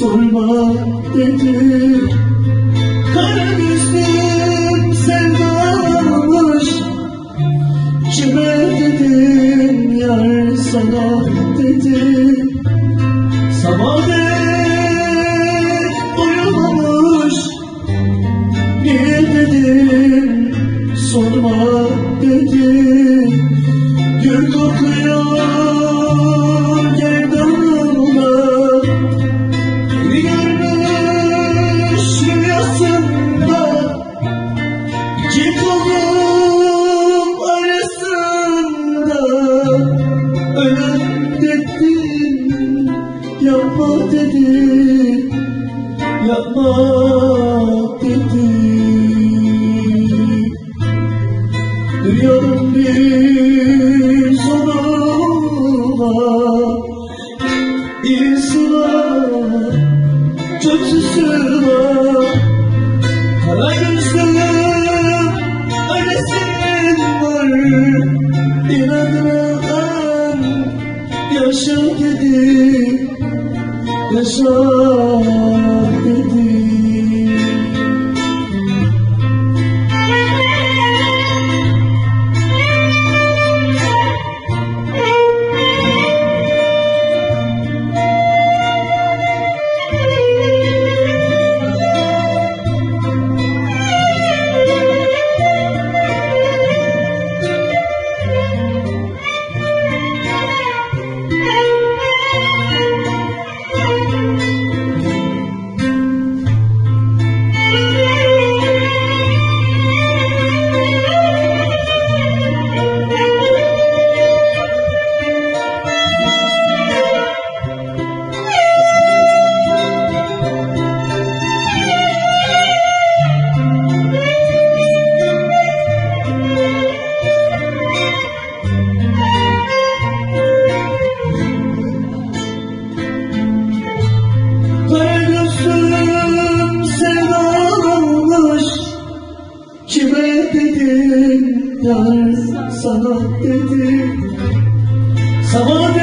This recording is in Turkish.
sorma dedi Kara gözlüm sevdamış Kime dedim yar sana yapma dedi. Yapma dedi. Dünyanın bir sonuna İyisi var, kötüsü var. Kara gözlüm, ölesin var. İnadına yaşa dedi Yaşa dedi dedim yar sana dedim. Sabah